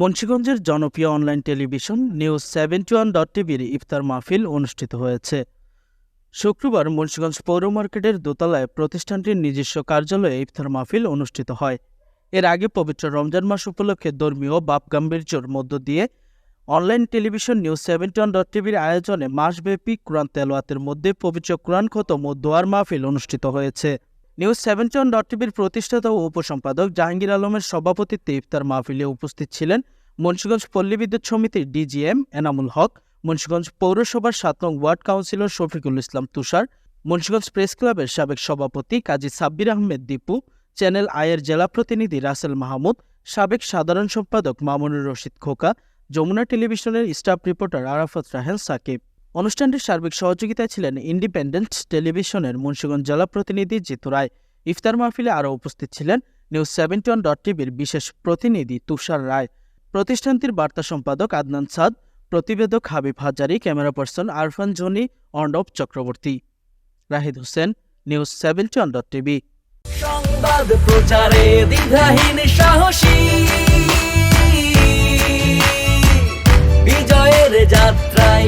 মুন্সিগঞ্জের জনপ্রিয় online television news seventy one dot টিভির ইফতার মাহফিল অনুষ্ঠিত হয়েছে। শুক্রবার মুন্সিগঞ্জ পৌর মার্কেটের দোতলায় প্রতিষ্ঠানটির নিজস্ব কার্যালয়ে ইফতার মাহফিল অনুষ্ঠিত হয়। এর আগে পবিত্র রমজান মাস উপলক্ষে ধর্মীয় বাপ গাম্ভীর্যর মধ্য দিয়ে online television news seventy one dot টিভির আয়োজনে মাসব্যাপী কোরআন তেলোয়াতের মধ্যে পবিত্র কোরআন খতম ও দোয়ার মাহফিল অনুষ্ঠিত হয়েছে। নিউজ সেভেন্টি ওয়ান ডট টিভির প্রতিষ্ঠাতা ও উপসম্পাদক জাহাঙ্গীর আলমের সভাপতিত্বে ইফতার মাহফিলে উপস্থিত ছিলেন মুন্সিগঞ্জ পল্লী বিদ্যুৎ সমিতির ডিজিএম এনামুল হক, মুন্সিগঞ্জ পৌরসভার সাত নং ward councillor Shafiqul Islam Tushar, Munshiganj press ক্লাবের সাবেক সভাপতি কাজী সাব্বির আহমেদ দীপু, চ্যানেল আয়ের জেলা প্রতিনিধি রাসেল মাহমুদ, সাবেক সাধারণ সম্পাদক মামুনুর রশিদ খোকা, যমুনা টেলিভিশনের স্টাফ রিপোর্টার আরাফাত রাহেল সাকিব। অনুষ্ঠানটির সার্বিক সহযোগিতায় ছিলেন ইন্ডিপেন্ডেন্ট টেলিভিশনের মুন্সিগঞ্জ জেলা প্রতিনিধি জিতু রায়। ইফতার মাহফিলে আরও উপস্থিত ছিলেন নিউজ সেভেন্টি ওয়ান ডট টিভির বিশেষ প্রতিনিধি তুষার রায়। প্রতিষ্ঠানটির বার্তা সম্পাদক আদনান সাদ, প্রতিবেদক Habib Hazari, camera person Arfan Johny, Arnab Chakraborty. Rahid Hossain, news seventy one dot TV. সংবাদ প্রচারে দ্বিধাহীন সাহসী। বিজয়ের যাত্রায়